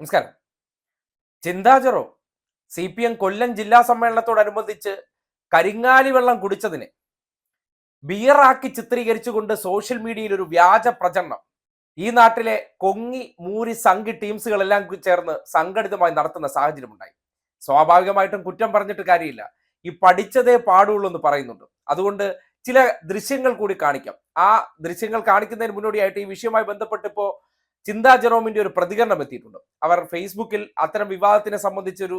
നമസ്കാരം. ചിന്താജറോ C P M Kollam ജില്ലാ സമ്മേളനത്തോടനുബന്ധിച്ച് കരിങ്ങാലി വെള്ളം കുടിച്ചതിനെ ബിയറാക്കി ചിത്രീകരിച്ചുകൊണ്ട് സോഷ്യൽ മീഡിയയിൽ ഒരു വ്യാജ പ്രചരണം. ഈ നാട്ടിലെ കൊങ്ങി മൂരി സംഘി ടീംസുകളെല്ലാം ചേർന്ന് സംഘടിതമായി നടത്തുന്ന സാഹചര്യമുണ്ടായി. സ്വാഭാവികമായിട്ടും കുറ്റം പറഞ്ഞിട്ട് കാര്യമില്ല. ഈ പഠിച്ചതേ പാടുള്ളൂ എന്ന് പറയുന്നുണ്ട്. അതുകൊണ്ട് ചില ദൃശ്യങ്ങൾ കൂടി കാണിക്കാം. ആ ദൃശ്യങ്ങൾ കാണിക്കുന്നതിന് മുന്നോടിയായിട്ട് ഈ വിഷയവുമായി ബന്ധപ്പെട്ട് ഇപ്പോ ചിന്താ ജെറോമിന്റെ ഒരു പ്രതികരണം എത്തിയിട്ടുണ്ട്. അവർ ഫേസ്ബുക്കിൽ അത്തരം വിവാദത്തിനെ സംബന്ധിച്ചൊരു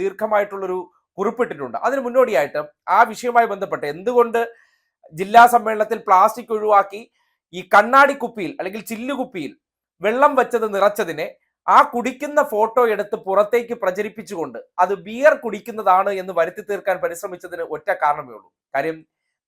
ദീർഘമായിട്ടുള്ളൊരു കുറിപ്പിട്ടിട്ടുണ്ട്. അതിന് മുന്നോടിയായിട്ട് ആ വിഷയവുമായി ബന്ധപ്പെട്ട് എന്തുകൊണ്ട് ജില്ലാ സമ്മേളനത്തിൽ പ്ലാസ്റ്റിക് ഒഴിവാക്കി ഈ കണ്ണാടി കുപ്പിയിൽ അല്ലെങ്കിൽ ചില്ലുകുപ്പിയിൽ വെള്ളം വെച്ചത് നിറച്ചതിനെ ആ കുടിക്കുന്ന ഫോട്ടോ എടുത്ത് പുറത്തേക്ക് പ്രചരിപ്പിച്ചുകൊണ്ട് അത് ബിയർ കുടിക്കുന്നതാണ് എന്ന് വരുത്തി തീർക്കാൻ പരിശ്രമിച്ചതിന് ഒറ്റ കാരണമേ ഉള്ളൂ. കാര്യം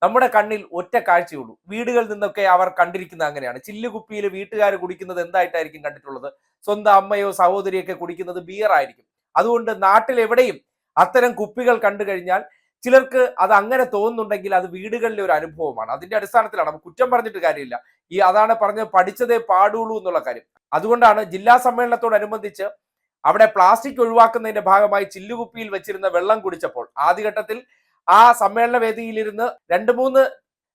നമ്മുടെ കണ്ണിൽ ഒറ്റ കാഴ്ചയുള്ളൂ. വീടുകളിൽ നിന്നൊക്കെ അവർ കണ്ടിരിക്കുന്നത് അങ്ങനെയാണ്. ചില്ലുകുപ്പിയിൽ വീട്ടുകാർ കുടിക്കുന്നത് എന്തായിട്ടായിരിക്കും കണ്ടിട്ടുള്ളത്? സ്വന്തം അമ്മയോ സഹോദരിയൊക്കെ കുടിക്കുന്നത് ബിയർ ആയിരിക്കും. അതുകൊണ്ട് നാട്ടിൽ എവിടെയും അത്തരം കുപ്പികൾ കണ്ടു കഴിഞ്ഞാൽ ചിലർക്ക് അത് അങ്ങനെ തോന്നുന്നുണ്ടെങ്കിൽ അത് വീടുകളിലെ ഒരു അനുഭവമാണ്. അതിന്റെ അടിസ്ഥാനത്തിലാണ്. നമുക്ക് കുറ്റം പറഞ്ഞിട്ട് കാര്യമില്ല. ഈ അതാണ് പറഞ്ഞത് പഠിച്ചതേ പാടുള്ളൂ എന്നുള്ള കാര്യം. അതുകൊണ്ടാണ് ജില്ലാ സമ്മേളനത്തോടനുബന്ധിച്ച് അവിടെ പ്ലാസ്റ്റിക് ഒഴിവാക്കുന്നതിന്റെ ഭാഗമായി ചില്ലുകുപ്പിയിൽ വെച്ചിരുന്ന വെള്ളം കുടിച്ചപ്പോൾ ആദ്യഘട്ടത്തിൽ ആ സമ്മേളന വേദിയിലിരുന്ന് രണ്ട് മൂന്ന്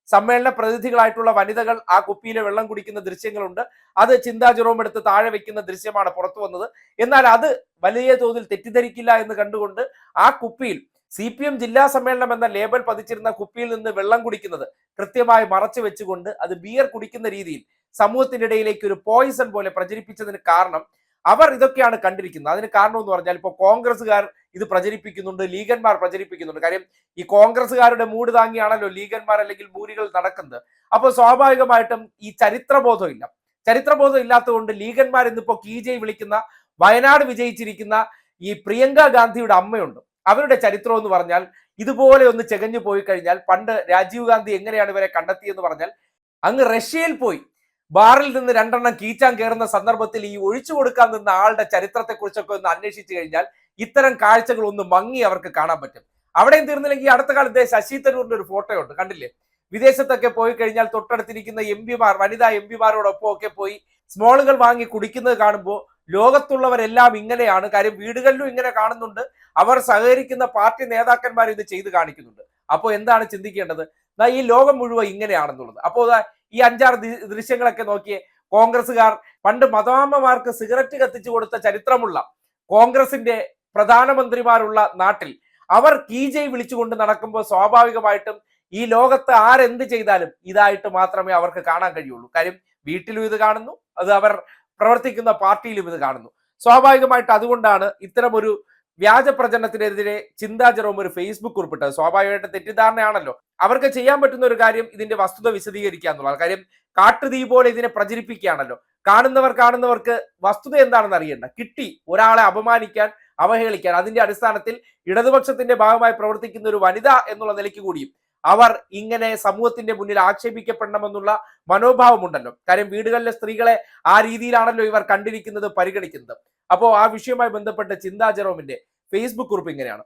സമ്മേളന പ്രതിനിധികളായിട്ടുള്ള വനിതകൾ ആ കുപ്പിയിലെ വെള്ളം കുടിക്കുന്ന ദൃശ്യങ്ങളുണ്ട്. അത് ചിന്താ ജെറോം എടുത്ത് താഴെ വെക്കുന്ന ദൃശ്യമാണ് പുറത്തു വന്നത്. എന്നാൽ അത് വലിയ തോതിൽ തെറ്റിദ്ധരിക്കില്ല എന്ന് കണ്ടുകൊണ്ട് ആ കുപ്പിയിൽ സി പി എം ജില്ലാ സമ്മേളനം എന്ന ലേബൽ പതിച്ചിരുന്ന കുപ്പിയിൽ നിന്ന് വെള്ളം കുടിക്കുന്നത് കൃത്യമായി മറച്ചു വെച്ചുകൊണ്ട് അത് ബിയർ കുടിക്കുന്ന രീതിയിൽ സമൂഹത്തിനിടയിലേക്ക് ഒരു പോയിസൺ പോലെ പ്രചരിപ്പിച്ചതിന് കാരണം അവർ ഇതൊക്കെയാണ് കണ്ടിരിക്കുന്നത്. അതിന് കാരണം എന്ന് പറഞ്ഞാൽ ഇപ്പോൾ കോൺഗ്രസ്സുകാർ ഇത് പ്രചരിപ്പിക്കുന്നുണ്ട് ലീഗന്മാർ പ്രചരിപ്പിക്കുന്നുണ്ട്. കാര്യം ഈ കോൺഗ്രസ്സുകാരുടെ മൂട് താങ്ങിയാണല്ലോ ലീഗന്മാർ അല്ലെങ്കിൽ മൂരികൾ നടക്കുന്നത്. അപ്പോൾ സ്വാഭാവികമായിട്ടും ഈ ചരിത്രബോധം ഇല്ല ചരിത്രബോധം ഇല്ലാത്തതുകൊണ്ട് ലീഗന്മാർ ഇന്നിപ്പോ കീജയ് വിളിക്കുന്ന വയനാട് വിജയിച്ചിരിക്കുന്ന ഈ പ്രിയങ്ക ഗാന്ധിയുടെ അമ്മയുണ്ട്. അവരുടെ ചരിത്രം എന്ന് പറഞ്ഞാൽ ഇതുപോലെ ഒന്ന് ചെകഞ്ഞു പോയി കഴിഞ്ഞാൽ പണ്ട് രാജീവ് ഗാന്ധി എങ്ങനെയാണ് ഇവരെ കണ്ടെത്തിയെന്ന് പറഞ്ഞാൽ അങ്ങ് റഷ്യയിൽ പോയി. ബാറിൽ നിന്ന് രണ്ടെണ്ണം കീച്ചാൻ കയറുന്ന സന്ദർഭത്തിൽ ഈ ഒഴിച്ചു കൊടുക്കാൻ നിന്ന ആളുടെ ചരിത്രത്തെ കുറിച്ചൊക്കെ ഒന്ന് അന്വേഷിച്ചു കഴിഞ്ഞാൽ ഇത്തരം കാഴ്ചകൾ ഒന്ന് മങ്ങി അവർക്ക് കാണാൻ പറ്റും. അവിടെയും തീർന്നില്ലെങ്കിൽ അടുത്ത കാലത്തെ ശശി തരൂറിന്റെ ഒരു ഫോട്ടോ ഉണ്ട് കണ്ടില്ലേ? വിദേശത്തൊക്കെ പോയി കഴിഞ്ഞാൽ തൊട്ടടുത്തിരിക്കുന്ന എം പിമാർ വനിതാ എം പിമാരോടൊപ്പം ഒക്കെ പോയി സ്മോളുകൾ വാങ്ങി കുടിക്കുന്നത് കാണുമ്പോൾ ലോകത്തുള്ളവരെല്ലാം ഇങ്ങനെയാണ് കാര്യം വീടുകളിലും ഇങ്ങനെ കാണുന്നുണ്ട്. അവർ സഹകരിക്കുന്ന പാർട്ടി നേതാക്കന്മാർ ഇത് ചെയ്ത് കാണിക്കുന്നുണ്ട്. അപ്പോൾ എന്താണ് ചിന്തിക്കേണ്ടത്? ഈ ലോകം മുഴുവൻ ഇങ്ങനെയാണെന്നുള്ളത്. അപ്പോൾ ഈ അഞ്ചാറ് ദൃശ്യങ്ങളൊക്കെ നോക്കിയേ. കോൺഗ്രസ്സുകാർ പണ്ട് മതാമ്മമാർക്ക് സിഗരറ്റ് കത്തിച്ചു കൊടുത്ത ചരിത്രമുള്ള കോൺഗ്രസിന്റെ പ്രധാനമന്ത്രിമാരുള്ള നാട്ടിൽ അവർ കീജയ് വിളിച്ചുകൊണ്ട് നടക്കുമ്പോൾ സ്വാഭാവികമായിട്ടും ഈ ലോകത്ത് ആരെന്ത് ചെയ്താലും ഇതായിട്ട് മാത്രമേ അവർക്ക് കാണാൻ കഴിയുള്ളൂ. കാര്യം വീട്ടിലും ഇത് കാണുന്നു അത് അവർ പ്രവർത്തിക്കുന്ന പാർട്ടിയിലും ഇത് കാണുന്നു. സ്വാഭാവികമായിട്ട് അതുകൊണ്ടാണ് ഇത്തരമൊരു വ്യാജ പ്രചരണത്തിനെതിരെ ചിന്താ ജെറോം ഒരു ഫേസ്ബുക്ക് കുറിപ്പിട്ടത്. സ്വാഭാവികമായിട്ട് തെറ്റിദ്ധാരണയാണല്ലോ. അവർക്ക് ചെയ്യാൻ പറ്റുന്ന ഒരു കാര്യം ഇതിന്റെ വസ്തുത വിശദീകരിക്കുക എന്നുള്ളത് കാര്യം കാട്ടുതീ പോലെ ഇതിനെ പ്രചരിപ്പിക്കുകയാണല്ലോ. കാണുന്നവർ കാണുന്നവർക്ക് വസ്തുത എന്താണെന്ന് അറിയണ്ട. കിട്ടി. ഒരാളെ അപമാനിക്കാൻ അവഹേളിക്കാൻ അതിന്റെ അടിസ്ഥാനത്തിൽ ഇടതുപക്ഷത്തിന്റെ ഭാഗമായി പ്രവർത്തിക്കുന്ന ഒരു വനിത എന്നുള്ള നിലയ്ക്ക് കൂടിയും അവർ ഇങ്ങനെ സമൂഹത്തിന്റെ മുന്നിൽ ആക്ഷേപിക്കപ്പെടണമെന്നുള്ള മനോഭാവമുണ്ടല്ലോ. കാര്യം വീടുകളിലെ സ്ത്രീകളെ ആ രീതിയിലാണല്ലോ ഇവർ കണ്ടിരിക്കുന്നത് പരിഗണിക്കുന്നത്. അപ്പോൾ ആ വിഷയവുമായി ബന്ധപ്പെട്ട ചിന്താ ജെറോമിന്റെ ഫേസ്ബുക്ക് കുറിപ്പ് ഇങ്ങനെയാണ്.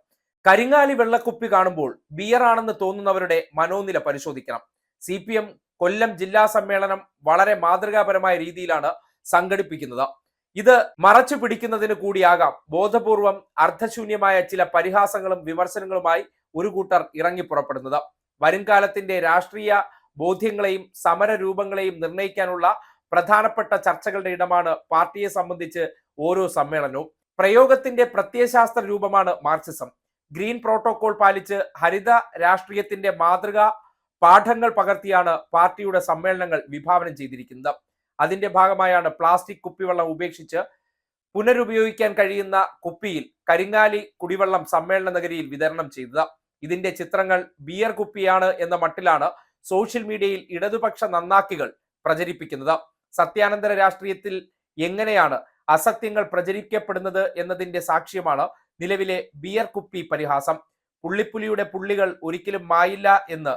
കരിങ്ങാലി വെള്ളക്കുപ്പി കാണുമ്പോൾ ബിയറാണെന്ന് തോന്നുന്നവരുടെ മനോനില പരിശോധിക്കണം. സി പി എം കൊല്ലം ജില്ലാ സമ്മേളനം വളരെ മാതൃകാപരമായ രീതിയിലാണ് സംഘടിപ്പിക്കുന്നത്. ഇത് മറച്ചു പിടിക്കുന്നതിന് കൂടിയാകാം. ബോധപൂർവം അർത്ഥശൂന്യമായ ചില പരിഹാസങ്ങളും വിമർശനങ്ങളുമായി ഒരു കൂട്ടർ ഇറങ്ങി പുറപ്പെടുന്നത്. വരുംകാലത്തിന്റെ രാഷ്ട്രീയ ബോധ്യങ്ങളെയും സമര രൂപങ്ങളെയും നിർണയിക്കാനുള്ള പ്രധാനപ്പെട്ട ചർച്ചകളുടെ ഇടമാണ് പാർട്ടിയെ സംബന്ധിച്ച് ഓരോ സമ്മേളനവും. പ്രയോഗത്തിന്റെ പ്രത്യയശാസ്ത്ര രൂപമാണ് മാർക്സിസം. ഗ്രീൻ പ്രോട്ടോകോൾ പാലിച്ച് ഹരിത രാഷ്ട്രീയത്തിന്റെ മാതൃക പാഠങ്ങൾ പകർത്തിയാണ് പാർട്ടിയുടെ സമ്മേളനങ്ങൾ വിഭാവനം ചെയ്തിരിക്കുന്നത്. അതിന്റെ ഭാഗമായാണ് പ്ലാസ്റ്റിക് കുപ്പിവെള്ളം ഉപേക്ഷിച്ച് പുനരുപയോഗിക്കാൻ കഴിയുന്ന കുപ്പിയിൽ കരിങ്ങാലി കുടിവെള്ളം സമ്മേളന നഗരിയിൽ വിതരണം ചെയ്തത്. ഇതിന്റെ ചിത്രങ്ങൾ ബിയർ കുപ്പിയാണ് എന്ന മട്ടിലാണ് സോഷ്യൽ മീഡിയയിൽ ഇടതുപക്ഷ നന്നാക്കികൾ പ്രചരിപ്പിക്കുന്നത്. സത്യാനന്തര രാഷ്ട്രീയത്തിൽ എങ്ങനെയാണ് അസത്യങ്ങൾ പ്രചരിക്കപ്പെടുന്നത് എന്നതിന്റെ സാക്ഷ്യമാണ് നിലവിലെ ബിയർ കുപ്പി പരിഹാസം. പുള്ളിപ്പുലിയുടെ പുള്ളികൾ ഒരിക്കലും മായില്ല എന്ന്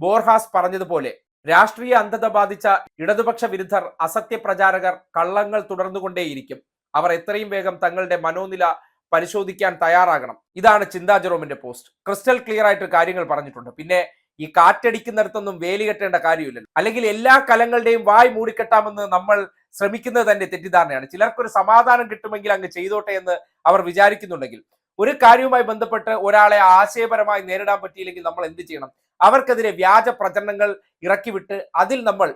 ബോർഹാസ് പറഞ്ഞതുപോലെ രാഷ്ട്രീയ അന്ധത ബാധിച്ച ഇടതുപക്ഷ വിരുദ്ധർ അസത്യ പ്രചാരകർ കള്ളങ്ങൾ തുടർന്നുകൊണ്ടേയിരിക്കും. അവർ എത്രയും വേഗം തങ്ങളുടെ മനോനില പരിശോധിക്കാൻ തയ്യാറാകണം. ഇതാണ് ചിന്താ ജെറോമിന്റെ പോസ്റ്റ്. ക്രിസ്റ്റൽ ക്ലിയർ ആയിട്ട് കാര്യങ്ങൾ പറഞ്ഞിട്ടുണ്ട്. പിന്നെ ഈ കാറ്റടിക്കുന്നിടത്തൊന്നും വേലി കെട്ടേണ്ട കാര്യമില്ലല്ലോ. അല്ലെങ്കിൽ എല്ലാ കലങ്ങളുടെയും വായ് മൂടിക്കെട്ടാമെന്ന് നമ്മൾ ശ്രമിക്കുന്നത് തന്നെ തെറ്റിദ്ധാരണയാണ്. ചിലർക്കൊരു സമാധാനം കിട്ടുമെങ്കിൽ അങ്ങ് ചെയ്തോട്ടെ എന്ന് അവർ വിചാരിക്കുന്നുണ്ടെങ്കിൽ. ഒരു കാര്യവുമായി ബന്ധപ്പെട്ട് ഒരാളെ ആശയപരമായി നേരിടാൻ പറ്റിയില്ലെങ്കിൽ നമ്മൾ എന്ത് ചെയ്യണം? അവർക്കെതിരെ വ്യാജ പ്രചരണങ്ങൾ ഇറക്കിവിട്ട് അതിൽ നമ്മൾ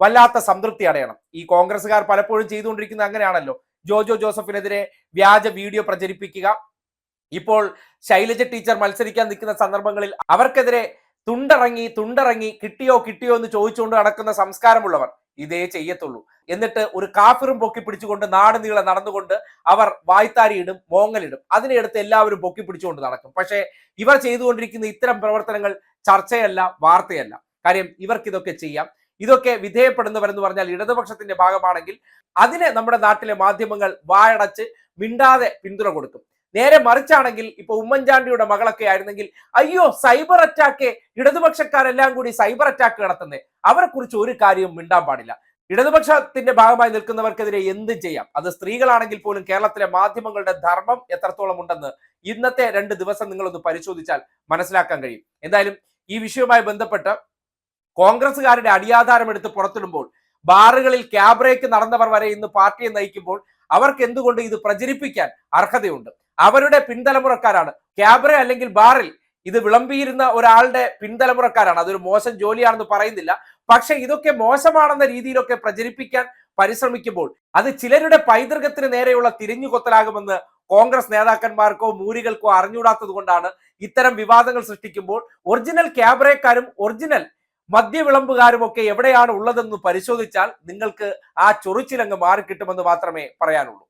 വല്ലാത്ത സംതൃപ്തി അടയണം. ഈ കോൺഗ്രസ്സുകാർ പലപ്പോഴും ചെയ്തുകൊണ്ടിരിക്കുന്നത് അങ്ങനെയാണല്ലോ. ജോജോ ജോസഫിനെതിരെ വ്യാജ വീഡിയോ പ്രചരിപ്പിക്കുക. ഇപ്പോൾ ശൈലജ ടീച്ചർ മത്സരിക്കാൻ നിൽക്കുന്ന സന്ദർഭങ്ങളിൽ അവർക്കെതിരെ തുണ്ടറങ്ങി തുണ്ടറങ്ങി കിട്ടിയോ കിട്ടിയോ എന്ന് ചോദിച്ചുകൊണ്ട് നടക്കുന്ന സംസ്കാരമുള്ളവർ ഇതേ ചെയ്യത്തുള്ളൂ. എന്നിട്ട് ഒരു കാഫിറും പൊക്കി പിടിച്ചുകൊണ്ട് നാട് നീളെ നടന്നുകൊണ്ട് അവർ വായ്ത്താരിയിടും മോങ്ങലിടും അതിനെടുത്ത് എല്ലാവരും പൊക്കി പിടിച്ചുകൊണ്ട് നടക്കും. പക്ഷേ ഇവർ ചെയ്തുകൊണ്ടിരിക്കുന്ന ഇത്തരം പ്രവർത്തനങ്ങൾ ചർച്ചയല്ല വാർത്തയല്ല. കാര്യം ഇവർക്കിതൊക്കെ ചെയ്യാം. ഇതൊക്കെ വിധേയപ്പെടുന്നവരെന്ന് പറഞ്ഞാൽ ഇടതുപക്ഷത്തിന്റെ ഭാഗമാണെങ്കിൽ അതിനെ നമ്മുടെ നാട്ടിലെ മാധ്യമങ്ങൾ വായടച്ച് മിണ്ടാതെ പിന്തുണ കൊടുക്കും. നേരെ മറിച്ചാണെങ്കിൽ ഇപ്പൊ ഉമ്മൻചാണ്ടിയുടെ മകളൊക്കെ ആയിരുന്നെങ്കിൽ അയ്യോ സൈബർ അറ്റാക്ക് ഇടതുപക്ഷക്കാരെല്ലാം കൂടി സൈബർ അറ്റാക്ക് നടത്തുന്നേ. അവരെ കുറിച്ച് ഒരു കാര്യവും മിണ്ടാൻ പാടില്ല. ഇടതുപക്ഷത്തിന്റെ ഭാഗമായി നിൽക്കുന്നവർക്കെതിരെ എന്തും ചെയ്യാം. അത് സ്ത്രീകളാണെങ്കിൽ പോലും കേരളത്തിലെ മാധ്യമങ്ങളുടെ ധർമ്മം എത്രത്തോളം ഉണ്ടെന്ന് ഇന്നത്തെ രണ്ട് ദിവസം നിങ്ങളൊന്ന് പരിശോധിച്ചാൽ മനസ്സിലാക്കാൻ കഴിയും. എന്തായാലും ഈ വിഷയവുമായി ബന്ധപ്പെട്ട് കോൺഗ്രസ്സുകാരുടെ അടിയാധാരം എടുത്ത് പുറത്തിടുമ്പോൾ ബാറുകളിൽ ക്യാബ്രേക്ക് നടന്നവർ വരെ ഇന്ന് പാർട്ടിയെ നയിക്കുമ്പോൾ അവർക്ക് എന്തുകൊണ്ട് ഇത് പ്രചരിപ്പിക്കാൻ അർഹതയുണ്ട്? അവരുടെ പിൻതലമുറക്കാരാണ്. ക്യാബ്രേ അല്ലെങ്കിൽ ബാറിൽ ഇത് വിളമ്പിയിരുന്ന ഒരാളുടെ പിൻതലമുറക്കാരാണ്. അതൊരു മോശം ജോലിയാണെന്ന് പറയുന്നില്ല. പക്ഷെ ഇതൊക്കെ മോശമാണെന്ന രീതിയിലൊക്കെ പ്രചരിപ്പിക്കാൻ പരിശ്രമിക്കുമ്പോൾ അത് ചിലരുടെ പൈതൃകത്തിന് നേരെയുള്ള തിരിഞ്ഞുകൊത്തലാകുമെന്ന് കോൺഗ്രസ് നേതാക്കന്മാർക്കോ മൂരികൾക്കോ അറിഞ്ഞൂടാത്തത് കൊണ്ടാണ് ഇത്തരം വിവാദങ്ങൾ സൃഷ്ടിക്കുമ്പോൾ ഒറിജിനൽ ക്യാബറേക്കാരും ഒറിജിനൽ മദ്യവിളമ്പുകാരും ഒക്കെ എവിടെയാണ് ഉള്ളതെന്ന് പരിശോധിച്ചാൽ നിങ്ങൾക്ക് ആ ചൊറിച്ചിലങ്ങ് മാറിക്കിട്ടുമെന്ന് മാത്രമേ പറയാനുള്ളൂ.